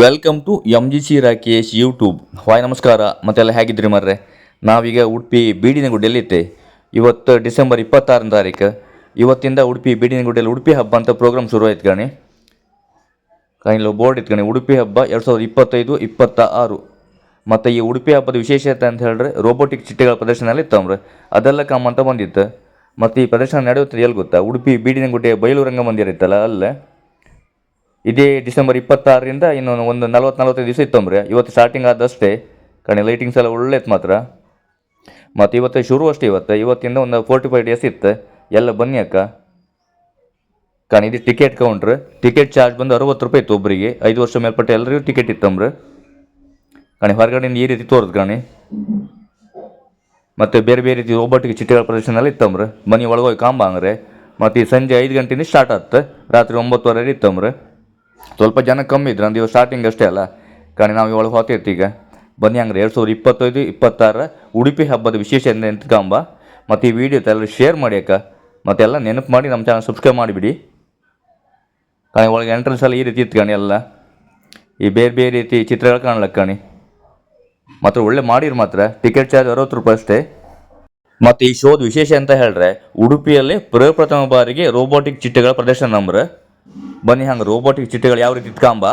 Welcome to M G C Rakesh YouTube hi ನಮಸ್ಕಾರ, ಮತ್ತೆಲ್ಲ ಹೇಗಿದ್ರಿ ಮರ್ರೆ? ನಾವೀಗ ಉಡುಪಿ ಬೀಡಿನಗುಡ್ಡೆಯಲ್ಲಿದ್ದೆ ಇವತ್ತು ಡಿಸೆಂಬರ್ ಇಪ್ಪತ್ತಾರನೇ ತಾರೀಕು ಇವತ್ತಿಂದ ಉಡುಪಿ ಬೀಡಿನಗುಡ್ಡೆಯಲ್ಲಿ ಉಡುಪಿ ಹಬ್ಬ ಅಂತ ಪ್ರೋಗ್ರಾಮ್ ಶುರು ಆಯ್ತು ಕಣಿ. ಕೈಲಿ ಬೋರ್ಡ್ ಇತ್ತು ಉಡುಪಿ ಹಬ್ಬ ಎರಡು ಸಾವಿರದ ಇಪ್ಪತ್ತೈದು ಇಪ್ಪತ್ತ ಆರು ಮತ್ತು ಈ ಉಡುಪಿ ಹಬ್ಬದ ವಿಶೇಷತೆ ಅಂತ ಹೇಳಿದ್ರೆ ರೋಬೋಟಿಕ್ ಚಿಟ್ಟೆಗಳ ಪ್ರದರ್ಶನ ಎಲ್ಲ ಇತ್ತಂದ್ರೆ ಅದೆಲ್ಲ ಕಮ್ಮ ಅಂತ ಬಂದಿತ್ತು. ಮತ್ತು ಈ ಪ್ರದರ್ಶನ ನಡೆಯುತ್ತೆ ಎಲ್ಲಿ ಗೊತ್ತಾ? ಉಡುಪಿ ಬೀಡಿನಗುಡ್ಡೆ ಬಯಲು ರಂಗಮಂದಿರ ಇತ್ತಲ್ಲ, ಅಲ್ಲೇ. ಇದೇ ಡಿಸೆಂಬರ್ ಇಪ್ಪತ್ತಾರರಿಂದ ಇನ್ನೊಂದು ಒಂದು ನಲ್ವತ್ತು ನಲ್ವತ್ತೈದು ದಿವಸ ಇತ್ತಂಬ್ರೆ ಇವತ್ತು ಸ್ಟಾರ್ಟಿಂಗ್ ಆದಷ್ಟೇ. ಕಣೆ ಲೈಟಿಂಗ್ಸ್ ಎಲ್ಲ ಒಳ್ಳೇದು ಮಾತ್ರ. ಮತ್ತು ಇವತ್ತು ಶುರು ಅಷ್ಟೇ ಇವತ್ತು. ಇವತ್ತಿಂದ ಒಂದು ಫೋರ್ಟಿ ಫೈವ್ ಡೇಸ್ ಇತ್ತು. ಎಲ್ಲ ಬನ್ನಿ ಅಕ್ಕ. ಕಾಣಿ, ಇದು ಟಿಕೆಟ್ ಕೌಂಟ್ರ್ ಟಿಕೆಟ್ ಚಾರ್ಜ್ ಬಂದು ಅರವತ್ತು ರೂಪಾಯಿ ಇತ್ತು ಒಬ್ಬರಿಗೆ ಐದು ವರ್ಷ ಮೇಲ್ಪಟ್ಟ ಎಲ್ಲರಿಗೂ ಟಿಕೆಟ್ ಇತ್ತು ಇತ್ತಂಬ್ರೆ ಕಣಿ ಹೊರಗಡೆಯಿಂದ ಈ ರೀತಿ ತೋರ್ದು ಕಣಿ. ಮತ್ತು ಬೇರೆ ಬೇರೆ ರೀತಿ ಒಬ್ಬಟ್ಟಿಗೆ ಚಿಟ್ಟೆಗಳ ಇತ್ತು ಇತ್ತಂಬ್ರೆ ಮನೆ ಹೋಗಿ ಕಾಂಬ ಅಂದ್ರೆ. ಮತ್ತು ಈ ಸಂಜೆ ಐದು ಗಂಟೆಯಿಂದ ಸ್ಟಾರ್ಟ್ ಆಗುತ್ತೆ ರಾತ್ರಿ ಒಂಬತ್ತುವರೆ ಇತ್ತಂಬ್ರೆ ಸ್ವಲ್ಪ ಜನ ಕಮ್ಮಿ ಇದ್ರು ಅಂದ್ರೆ ಸ್ಟಾರ್ಟಿಂಗ್ ಅಷ್ಟೇ ಅಲ್ಲ. ಕಣಿ ನಾವು ಇವಳು ಹೋಗ್ತಿರ್ತಿ ಈಗ. ಬನ್ನಿ ಹಂಗ್ರೆ, ಎರಡು ಸಾವಿರದ ಇಪ್ಪತ್ತೈದು, ಇಪ್ಪತ್ತಾರ ಉಡುಪಿ ಹಬ್ಬದ ವಿಶೇಷ ಎಂತ್ಕಂಬ ಮತ್ತು ಈ ವಿಡಿಯೋ ಎಲ್ಲ ಶೇರ್ ಮಾಡಿ ಅಕ್ಕ. ಮತ್ತೆಲ್ಲ ನೆನಪು ಮಾಡಿ ನಮ್ಮ ಚಾನಲ್ ಸಬ್ಸ್ಕ್ರೈಬ್ ಮಾಡಿಬಿಡಿ. ಕಣಿ ಒಳಗೆ ಎಂಟ್ರೆನ್ಸ್ ಎಲ್ಲ ಈ ರೀತಿ ಇತ್ತು ಕಣಿ ಎಲ್ಲ. ಈ ಬೇರೆ ಬೇರೆ ರೀತಿ ಚಿತ್ರಗಳು ಕಾಣ್ಲಕ್ಕ ಕಣಿ. ಮಾತ್ರ ಒಳ್ಳೆ ಮಾಡಿರು ಮಾತ್ರ. ಟಿಕೆಟ್ ಚಾರ್ಜ್ ಅರವತ್ತು ರೂಪಾಯಿ ಅಷ್ಟೇ. ಮತ್ತು ಈ ಶೋದ ವಿಶೇಷ ಅಂತ ಹೇಳಿದ್ರೆ ಉಡುಪಿಯಲ್ಲಿ ಪ್ರಪ್ರಥಮ ಬಾರಿಗೆ ರೋಬೋಟಿಕ್ ಚಿಟ್ಟೆಗಳ ಪ್ರದರ್ಶನ ನಂಬ್ರೆ ಬನ್ನಿ ಹಂಗೆ ರೋಬೋಟಿಕ್ ಚಿಟ್ಟೆಗಳು ಯಾವ ರೀತಿ ಇಟ್ಕೊಂಬ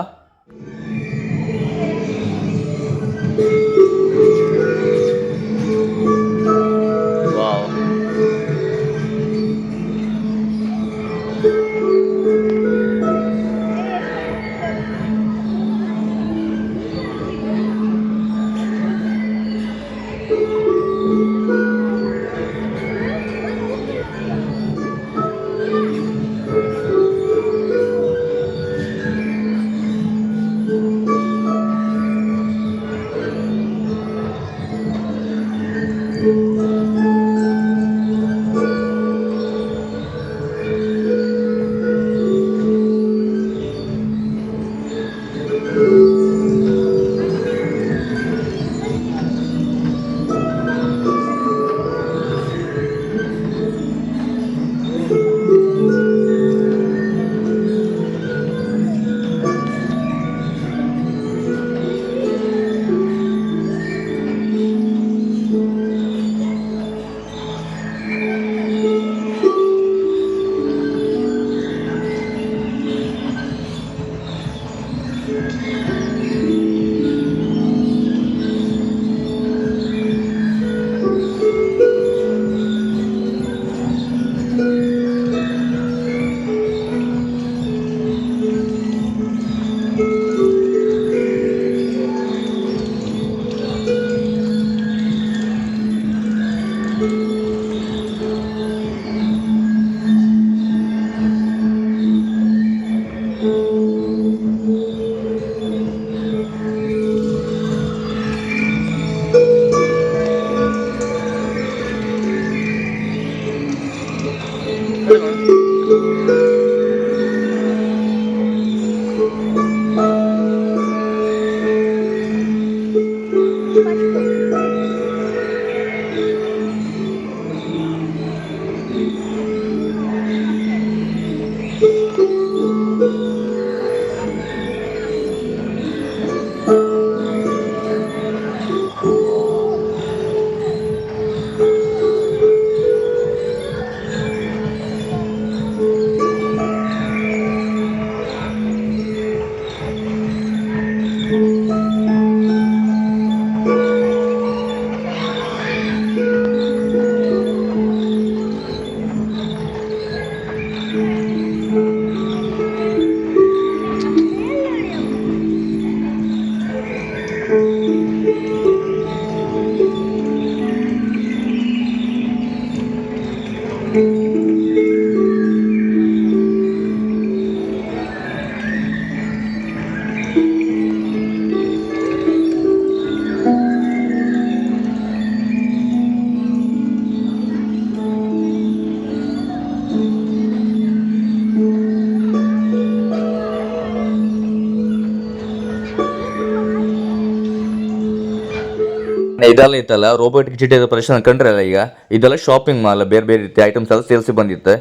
ಇದೆಲ್ಲ ಇತ್ತಲ್ಲ ರೋಬೋಟಿಕ್ ಚಿಟ್ಟೆದ ಪ್ರದರ್ಶನ ಕಂಡ್ರಲ್ಲ ಈಗ? ಇದೆಲ್ಲ ಶಾಪಿಂಗ್ ಮಾಲ್ ಬೇರೆ ಬೇರೆ ರೀತಿ ಐಟಮ್ಸ್ ಎಲ್ಲ ಸೇಲ್ಸಿ ಬಂದಿತ್ತು.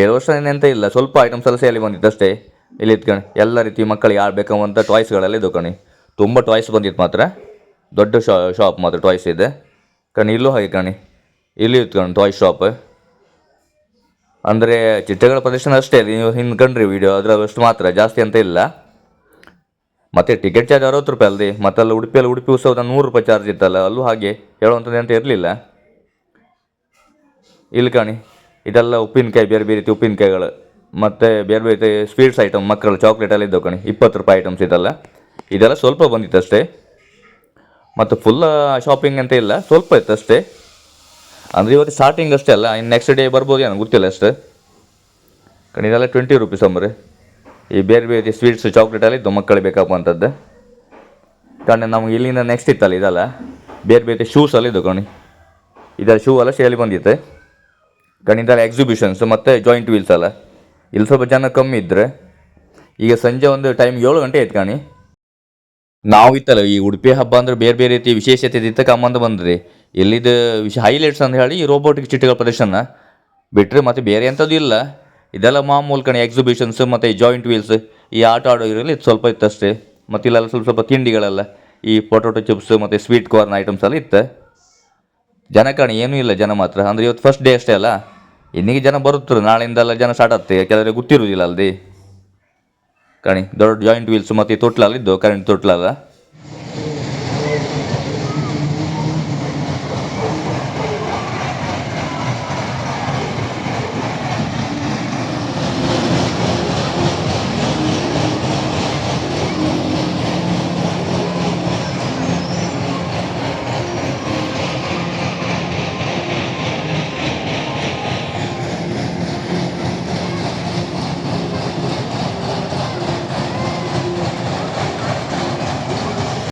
ಎರಡು ವರ್ಷ ಏನಂತ ಇಲ್ಲ, ಸ್ವಲ್ಪ ಐಟಮ್ಸ್ ಎಲ್ಲ ಸೇಲಿ ಬಂದಿತ್ತು ಅಷ್ಟೇ. ಇಲ್ಲಿ ಇತ್ಕಣಿ ಎಲ್ಲ ರೀತಿ ಮಕ್ಕಳಿಗೆ ಆಡ್ಬೇಕಂತ ಟಾಯ್ಸ್ಗಳೆಲ್ಲ ಇದು ಕಣಿ. ತುಂಬ ಟಾಯ್ಸ್ ಬಂದಿತ್ತು ಮಾತ್ರ. ದೊಡ್ಡ ಶಾಪ್ ಮಾತ್ರ ಟಾಯ್ಸ್ ಇದೆ. ಕಣಿ, ಇಲ್ಲೂ ಹಾಗೆ ಕಣಿ. ಇಲ್ಲಿ ಇತ್ತು ಕಣಿ ಟಾಯ್ಸ್ ಶಾಪ್ ಅಂದರೆ ಚಿಟ್ಟೆಗಳ ಪ್ರದರ್ಶನ ಅಷ್ಟೇ, ನೀವು ಹಿಂದೆ ಕಂಡ್ರಿ ವಿಡಿಯೋ ಅದರಷ್ಟು ಮಾತ್ರ, ಜಾಸ್ತಿ ಅಂತ ಇಲ್ಲ. ಮತ್ತು ಟಿಕೆಟ್ ಚಾರ್ಜ್ ಅರವತ್ತು ರೂಪಾಯಿ ಅಲ್ಲಿ ಮತ್ತೆ ಅಲ್ಲಿ ಉಡುಪಿಯಲ್ಲಿ ಉಡುಪಿ ಉತ್ಸವದ ನೂರು ರೂಪಾಯಿ ಚಾರ್ಜ್ ಇತ್ತಲ್ಲ, ಅಲ್ಲೂ ಹಾಗೆ ಹೇಳುವಂಥದ್ದು ಅಂತ ಇರಲಿಲ್ಲ. ಇಲ್ಲಿ ಕಾಣಿ, ಇದೆಲ್ಲ ಉಪ್ಪಿನಕಾಯಿ, ಬೇರೆ ಬೇರೆ ರೀತಿ ಉಪ್ಪಿನಕಾಯಿಗಳು, ಮತ್ತು ಬೇರೆ ಬೇರೆ ರೀತಿ ಸ್ವೀಟ್ಸ್ ಐಟಮ್ ಮಕ್ಕಳು ಚಾಕ್ಲೇಟ್ ಎಲ್ಲ ಇದ್ದವು ಕಣಿ, ಇಪ್ಪತ್ತು ರೂಪಾಯಿ ಐಟಮ್ಸ್ ಇದೆಲ್ಲ. ಇದೆಲ್ಲ ಸ್ವಲ್ಪ ಬಂದಿತ್ತು ಅಷ್ಟೇ. ಮತ್ತು ಫುಲ್ ಶಾಪಿಂಗ್ ಅಂತ ಇಲ್ಲ, ಸ್ವಲ್ಪ ಇತ್ತು ಅಷ್ಟೇ. ಅಂದರೆ ಇವತ್ತು ಸ್ಟಾರ್ಟಿಂಗ್ ಅಷ್ಟೇ ಅಲ್ಲ, ಇನ್ನು ನೆಕ್ಸ್ಟ್ ಡೇ ಬರ್ಬೋದು ಏನೋ ಗೊತ್ತಿಲ್ಲ ಅಷ್ಟೇ. ಕಣಿ, ಇದೆಲ್ಲ ಟ್ವೆಂಟಿ ರುಪೀಸ್ ಅಂಬ್ರಿ ಈ ಬೇರೆ ಬೇರೆ ಸ್ವೀಟ್ಸ್ ಚಾಕ್ಲೇಟ್ ಇದು ಮಕ್ಕಳಿಗೆ ಬೇಕಪ್ಪ ಅಂತದ್ದು ಕಣ್ಣೆ ನಮ್ಗೆ ಇಲ್ಲಿಂದ ನೆಕ್ಸ್ಟ್ ಇತ್ತಲ್ಲ ಇದಲ್ಲ. ಬೇರೆ ಬೇರೆ ಶೂಸ್ ಇದು ಕಣಿ. ಇದರ ಶೂ ಎಲ್ಲ ಸೇಲಿ ಬಂದಿತ್ತು. ಕಣಿ ಇದೆಲ್ಲ ಎಕ್ಸಿಬಿಷನ್ಸ್ ಮತ್ತು ಜಾಯಿಂಟ್ ವೀಲ್ಸ್ ಅಲ್ಲ ಇಲ್ಲಿ ಸ್ವಲ್ಪ ಜನ ಕಮ್ಮಿ ಇದ್ದರೆ ಈಗ ಸಂಜೆ ಒಂದು ಟೈಮ್ ಏಳು ಗಂಟೆ ಆಯ್ತು ಕಾಣಿ. ನಾವು ಇತ್ತಲ್ಲ, ಈ ಉಡುಪಿ ಹಬ್ಬ ಅಂದ್ರೆ ಬೇರೆ ಬೇರೆ ರೀತಿ ವಿಶೇಷತೆ ಇದ್ದ ಕಮ್ಮಂದು ಬಂದ್ರಿ ಇಲ್ಲಿದು ವಿಶ್ ಹೈಲೈಟ್ಸ್ ಅಂತ ಹೇಳಿ ಈ ರೋಬೋಟಿಕ್ ಚಿಟ್ಟಿಗಳ ಪ್ರದರ್ಶನ. ಬಿಟ್ಟರೆ ಮತ್ತೆ ಬೇರೆ ಎಂಥದ್ದು ಇಲ್ಲ. ಇದೆಲ್ಲ ಮಾಮೂಲು ಕಣೆ ಎಕ್ಸಿಬಿಷನ್ಸ್ ಮತ್ತು ಜಾಯಿಂಟ್ ವೀಲ್ಸ್ ಈ ಆಟ ಆಡೋ ಇರಲಿ ಇದು ಸ್ವಲ್ಪ ಇತ್ತು ಅಷ್ಟೇ ಮತ್ತು ಇಲ್ಲೆಲ್ಲ ಸ್ವಲ್ಪ ಸ್ವಲ್ಪ ತಿಂಡಿಗಳೆಲ್ಲ, ಈ ಪೊಟೊಟೊ ಚಿಪ್ಸ್ ಮತ್ತು ಸ್ವೀಟ್ ಕಾರ್ನ್ ಐಟಮ್ಸ್ ಎಲ್ಲ ಇತ್ತು. ಜನ ಕಾಣಿ, ಏನೂ ಇಲ್ಲ ಜನ ಮಾತ್ರ. ಅಂದರೆ ಇವತ್ತು ಫಸ್ಟ್ ಡೇ ಅಷ್ಟೇ ಅಲ್ಲ. ಇನ್ನೀಗ ಜನ ಬರುತ್ತರು ನಾಳೆಯಿಂದೆಲ್ಲ ಜನ ಸ್ಟಾರ್ಟ್ ಆಗ್ತದೆ ಯಾಕೆಂದರೆ ಗೊತ್ತಿರೋದಿಲ್ಲ ಅಲ್ದಿ. ಕಣಿ, ದೊಡ್ಡ ಜಾಯಿಂಟ್ ವೀಲ್ಸ್ ಮತ್ತು ತೊಟ್ಲಲ್ಲಿದ್ದು ಕರೆಂಟ್ ತೊಟ್ಲಲ್ಲ.